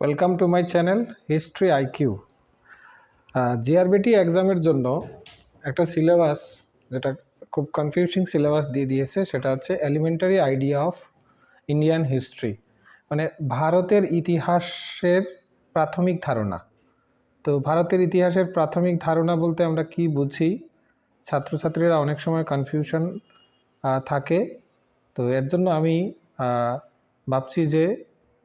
Welcome to my channel history IQ GRBT এক্সামের জন্য একটা সিলেবাস যেটা খুব কনফিউজিং সিলেবাস দিয়ে দিয়েছে, সেটা হচ্ছে elementary idea of Indian history মানে ভারতের ইতিহাসের প্রাথমিক ধারণা। তো ভারতের ইতিহাসের প্রাথমিক ধারণা বলতে আমরা কি বুঝি? ছাত্রছাত্রীরা অনেক সময় কনফিউশন থাকে। তো এর জন্য আমি ভাবছি যে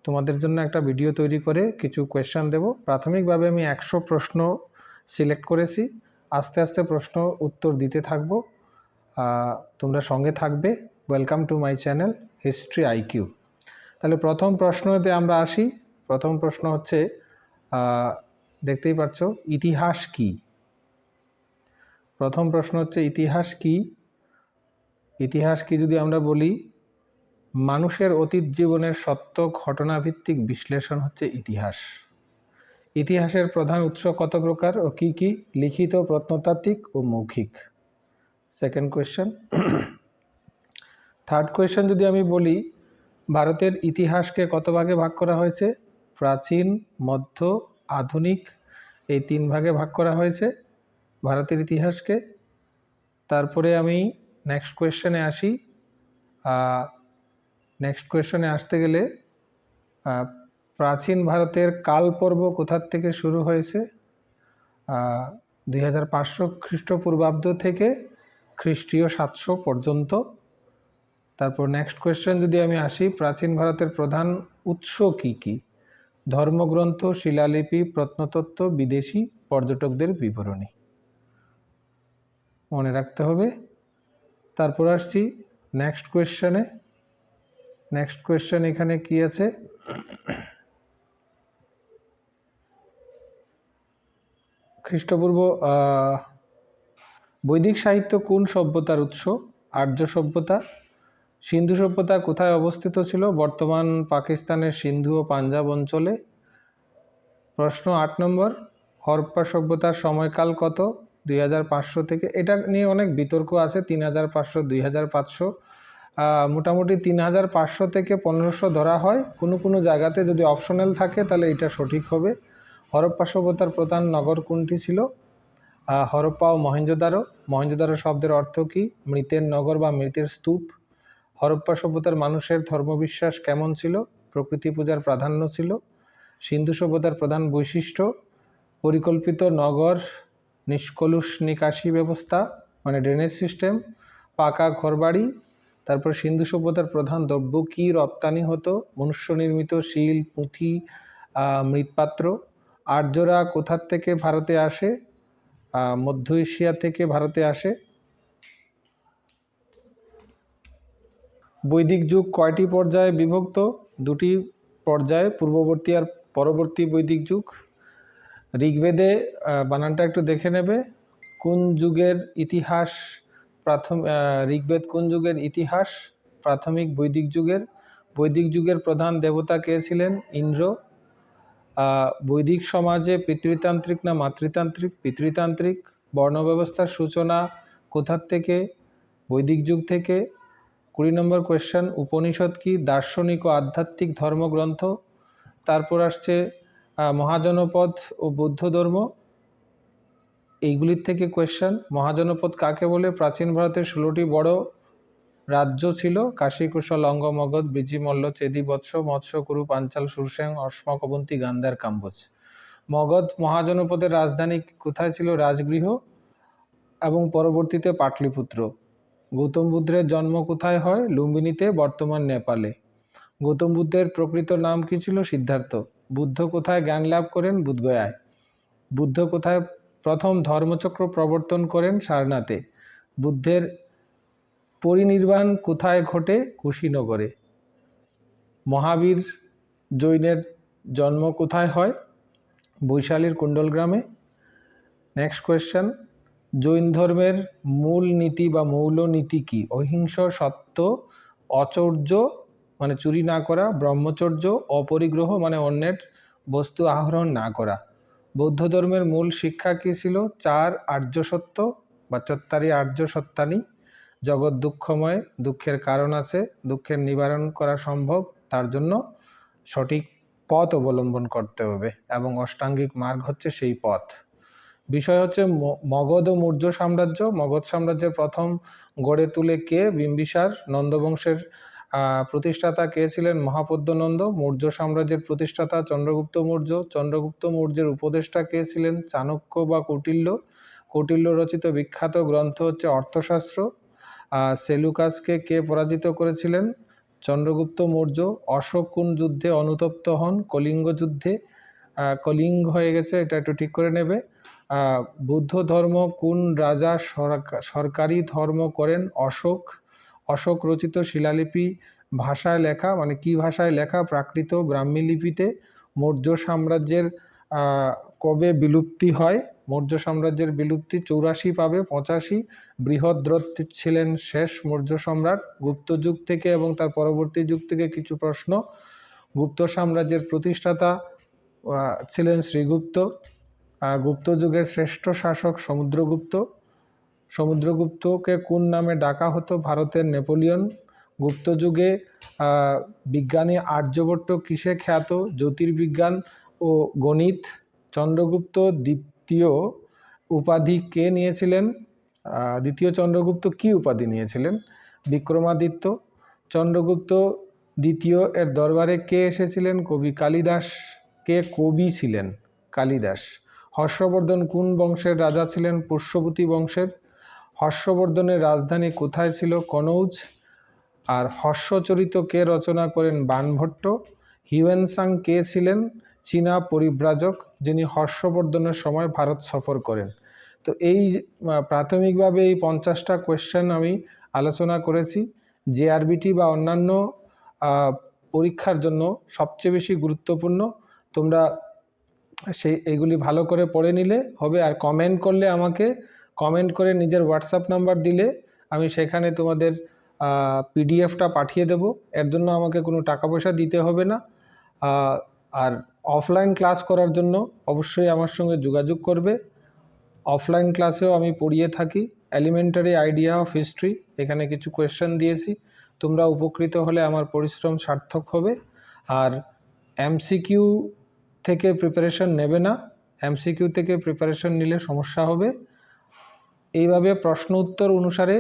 তোমাদের জন্য একটা ভিডিও তৈরি করে কিছু কোয়েশ্চেন দেব। প্রাথমিকভাবে আমি একশো প্রশ্ন সিলেক্ট করেছি। আস্তে আস্তে প্রশ্ন উত্তর দিতে থাকব। তোমরা সঙ্গে থাকবে। Welcome to my channel history IQ তাহলে প্রথম প্রশ্নতে আমরা আসি। প্রথম প্রশ্ন হচ্ছে দেখতেই পাচ্ছ ইতিহাস কি? প্রথম প্রশ্ন হচ্ছে, ইতিহাস কি? ইতিহাস কি যদি আমরা বলি মানুষের অতীত জীবনের সত্য ঘটনাভিত্তিক বিশ্লেষণ হচ্ছে ইতিহাস। ইতিহাসের প্রধান উৎস কত প্রকার ও কি কি? লিখিত, প্রত্নতাত্ত্বিক ও মৌখিক। সেকেন্ড কোয়েশ্চেন থার্ড কোয়েশ্চেন যদি আমি বলি, ভারতের ইতিহাসকে কত ভাগে ভাগ করা হয়েছে? প্রাচীন, মধ্য, আধুনিক, এই তিন ভাগে ভাগ করা হয়েছে ভারতের ইতিহাসকে। তারপরে আমি নেক্সট কোয়েশ্চেনে আসি। নেক্সট কোয়েশ্চনে আসতে গেলে প্রাচীন ভারতের কাল পর্ব কোথার থেকে শুরু হয়েছে? দুই হাজার পাঁচশো খ্রিস্টপূর্বাব্দ থেকে খ্রিস্টীয় সাতশো পর্যন্ত। তারপর নেক্সট কোয়েশ্চেন যদি আমি আসি, প্রাচীন ভারতের প্রধান উৎস কি কি? ধর্মগ্রন্থ, শিলালিপি, প্রত্নতত্ত্ব, বিদেশি, পর্যটকদের বিবরণী। মনে রাখতে হবে। তারপর আসছি নেক্সট কোয়েশ্চেনে নেক্সট কোয়েশ্চেন এখানে কি আছে? খ্রিস্টপূর্ব বৈদিক সাহিত্য কোন সভ্যতার উৎস? আর্য সভ্যতা, সিন্ধু সভ্যতা কোথায় অবস্থিত ছিল? বর্তমান পাকিস্তানের সিন্ধু ও পাঞ্জাব অঞ্চলে। প্রশ্ন আট নম্বর, হরপ্পা সভ্যতার সময়কাল কত? দুই হাজার পাঁচশো থেকে, এটা নিয়ে অনেক বিতর্ক আছে, তিন হাজার পাঁচশো, দুই হাজার পাঁচশো। মোটামুটি তিন হাজার পাঁচশো থেকে পনেরোশো ধরা হয়। কোনো কোনো জায়গাতে যদি অপশনাল থাকে, তাহলে এটা সঠিক হবে। হরপ্পা সভ্যতার প্রধান নগর কোনটি ছিল? হরপ্পা ও মহেঞ্জোদারো মহেঞ্জোদারো শব্দের অর্থ কী? মৃতের নগর বা মৃতের স্তূপ। হরপ্পা সভ্যতার মানুষের ধর্মবিশ্বাস কেমন ছিল? প্রকৃতি পূজার প্রাধান্য ছিল। সিন্ধু সভ্যতার প্রধান বৈশিষ্ট্য? পরিকল্পিত নগর নিষ্কলুষ নিকাশি ব্যবস্থা মানে ড্রেনেজ সিস্টেম পাকা ঘরবাড়ি তারপর সিন্ধু সভ্যতার প্রধান দ্রব্য কী? রপ্তানি হতো মনুষ্য নির্মিত শিল, পুঁথি মৃৎপাত্র। আর্যরা কোথার থেকে ভারতে আসে? মধ্য এশিয়া থেকে ভারতে আসে। বৈদিক যুগ কয়টি পর্যায়ে বিভক্ত? দুটি পর্যায়ে, পূর্ববর্তী আর পরবর্তী বৈদিক যুগ। ঋগ্বেদে বানানটা একটু দেখে নেবে। কোন যুগের ইতিহাস প্রাথম ঋগ্বেদ কোন যুগের ইতিহাস? প্রাথমিক বৈদিক যুগের। বৈদিক যুগের প্রধান দেবতা কে ছিলেন? ইন্দ্র। বৈদিক সমাজে পিতৃতান্ত্রিক না মাতৃতান্ত্রিক? পিতৃতান্ত্রিক। বর্ণ ব্যবস্থার সূচনা কোথার থেকে? বৈদিক যুগ থেকে। কুড়ি নম্বর কোয়েশ্চেন উপনিষদ কি? দার্শনিক ও আধ্যাত্মিক ধর্মগ্রন্থ। তারপর আসছে মহাজনপদ ও বৌদ্ধ ধর্ম। এইগুলির থেকে কোয়েশ্চেন মহাজনপদ কাকে বলে? প্রাচীন ভারতের ষোলোটি বড় রাজ্য ছিল, কাশী, কুশল, অঙ্গ, মগধ, বিজি, মল্ল, চেদি, বৎস, মৎস্য, কুরু, পাঞ্চাল সুরসেন অশ্মক অবন্তী গান্ধার, কাম্বোজ। মগধ মহাজনপদের রাজধানী কোথায় ছিল? রাজগৃহ এবং পরবর্তীতে পাটলিপুত্র। গৌতম বুদ্ধের জন্ম কোথায় হয়? লুম্বিনীতে, বর্তমান নেপালে। গৌতম বুদ্ধের প্রকৃত নাম কি ছিল? সিদ্ধার্থ। বুদ্ধ কোথায় জ্ঞান লাভ করেন? বুদ্ধগয়ায় বুদ্ধ কোথায় প্রথম ধর্মচক্র প্রবর্তন করেন সারনাথে। বুদ্ধের পরিনির্বাণ কোথায় ঘটে? কুশীনগরে। মহাবীর জৈনের জন্ম কোথায় হয়? বৈশালীর কুণ্ডল গ্রামে নেক্সট কোয়েশ্চেন জৈন ধর্মের মূল নীতি বা মৌল নীতি কি? অহিংস, সত্য, অচর্য মানে চুরি না করা, ব্রহ্মচর্য, অপরিগ্রহ মানে অন্যের বস্তু আহরণ না করা। বৌদ্ধ ধর্মের মূল শিক্ষা কী ছিল? চার, আর্য সত্য বা চত্তারি আর্য সত্যানি জগৎ দুঃখময়, দুঃখের কারণ আছে, দুঃখের নিবারণ করা সম্ভব, তার জন্য সঠিক পথ অবলম্বন করতে হবে এবং অষ্টাঙ্গিক মার্গ হচ্ছে সেই পথ। বিষয় হচ্ছে মগধ ও মৌর্য সাম্রাজ্য। মগধ সাম্রাজ্যের প্রথম গড়ে তুলে কে? বিম্বিসার নন্দবংশের প্রতিষ্ঠাতা কে ছিলেন মহাপদ্য নন্দ মৌর্য সাম্রাজ্যের প্রতিষ্ঠাতা চন্দ্রগুপ্ত মৌর্য। চন্দ্রগুপ্ত মৌর্যের উপদেষ্টা কে ছিলেন চাণক্য বা কৌটিল্য? কৌটিল্য রচিত বিখ্যাত গ্রন্থ হচ্ছে অর্থশাস্ত্র। সেলুকাসকে কে পরাজিত করেছিলেন? চন্দ্রগুপ্ত মৌর্য, অশোক কোন যুদ্ধে অনুতপ্ত হন? কলিঙ্গ যুদ্ধে? কলিঙ্গ হয়ে গেছে, এটা একটু ঠিক করে নেবে। বুদ্ধ ধর্ম কোন রাজা সরকারি ধর্ম করেন? অশোক অশোক রচিত শিলালিপি ভাষায় লেখা মানে কি ভাষায় লেখা, প্রাকৃত ব্রাহ্মী লিপিতে মৌর্য সাম্রাজ্যের কবে বিলুপ্তি হয়? মৌর্য সাম্রাজ্যের বিলুপ্তি চৌরাশি পাবে, পঁচাশি। বৃহদ্রথ ছিলেন শেষ মৌর্য সম্রাট। গুপ্ত যুগ থেকে এবং তার পরবর্তী যুগ থেকে কিছু প্রশ্ন। গুপ্ত সাম্রাজ্যের প্রতিষ্ঠাতা ছিলেন শ্রীগুপ্ত। গুপ্ত যুগের শ্রেষ্ঠ শাসক সমুদ্রগুপ্ত। সমুদ্রগুপ্তকে কোন নামে ডাকা হতো ভারতের নেপোলিয়ন গুপ্ত যুগে বিজ্ঞানী আর্যভট্ট কিসে খ্যাত? জ্যোতির্বিজ্ঞান ও গণিত? চন্দ্রগুপ্ত দ্বিতীয় উপাধি কে নিয়েছিলেন? দ্বিতীয় চন্দ্রগুপ্ত কি উপাধি নিয়েছিলেন? বিক্রমাদিত্য। চন্দ্রগুপ্ত দ্বিতীয় এর দরবারে কে এসেছিলেন? কবি কালিদাস। কে কবি ছিলেন? কালিদাস। হর্ষবর্ধন কোন বংশের রাজা ছিলেন? পুষ্যবতী বংশের হর্ষবর্ধনের রাজধানী কোথায় ছিল কনৌজ? আর হর্ষচরিত কে রচনা করেন বানভট্ট? হিউয়েনসাং কে ছিলেন চীনা পরিব্রাজক, যিনি হর্ষবর্ধনের সময় ভারত সফর করেন? তো এই প্রাথমিকভাবে এই পঞ্চাশটা কোয়েশ্চেন আমি আলোচনা করেছি। জেআরবিটি বা অন্যান্য পরীক্ষার জন্য সবচেয়ে বেশি গুরুত্বপূর্ণ। তোমরা সেই, এগুলি ভালো করে পড়ে নিলে হবে। আর কমেন্ট করলে আমাকে কমেন্ট করে নিজের হোয়াটসঅ্যাপ নাম্বার দিলে আমি সেখানে তোমাদের পিডিএফটা পাঠিয়ে দেব। এর জন্য আমাকে কোনো টাকা পয়সা দিতে হবে না। আর অফলাইন ক্লাস করার জন্য অবশ্যই আমার সঙ্গে যোগাযোগ করবে। অফলাইন ক্লাসেও আমি পড়িয়ে থাকি। এলিমেন্টারি আইডিয়া অফ হিস্ট্রি এখানে কিছু কোয়েশ্চেন দিয়েছি। তোমরা উপকৃত হলে আমার পরিশ্রম সার্থক হবে। আর এমসিকিউ থেকে প্রিপারেশন নেবে না। এমসিকিউ থেকে প্রিপারেশন নিলে সমস্যা হবে। এইভাবে প্রশ্ন উত্তর অনুসারে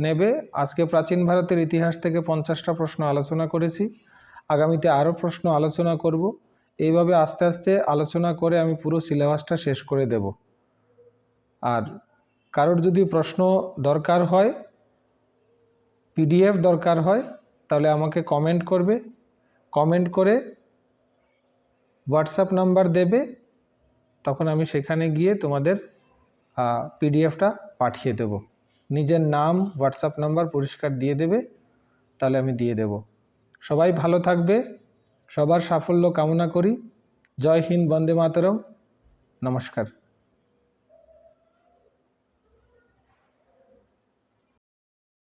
নেবে। আজকে প্রাচীন ভারতের ইতিহাস থেকে পঞ্চাশটা প্রশ্ন আলোচনা করেছি। আগামীতে আরও প্রশ্ন আলোচনা করব। এইভাবে আস্তে আস্তে আলোচনা করে আমি পুরো সিলেবাসটা শেষ করে দেব। আর কারোর যদি প্রশ্ন দরকার হয়, পিডিএফ দরকার হয়, তাহলে আমাকে কমেন্ট করবে। কমেন্ট করে হোয়াটসঅ্যাপ নাম্বার দেবে। তখন আমি সেখানে গিয়ে তোমাদের পিডিএফটা পাঠিয়ে দেব। নিজের নাম হোয়াটসঅ্যাপ নাম্বার পরিষ্কার দিয়ে দেবে, তাহলে আমি দিয়ে দেব। সবাই ভালো থাকবে, সবার সাফল্য কামনা করি। জয় হিন্দ, বন্দে মাতরম। নমস্কার।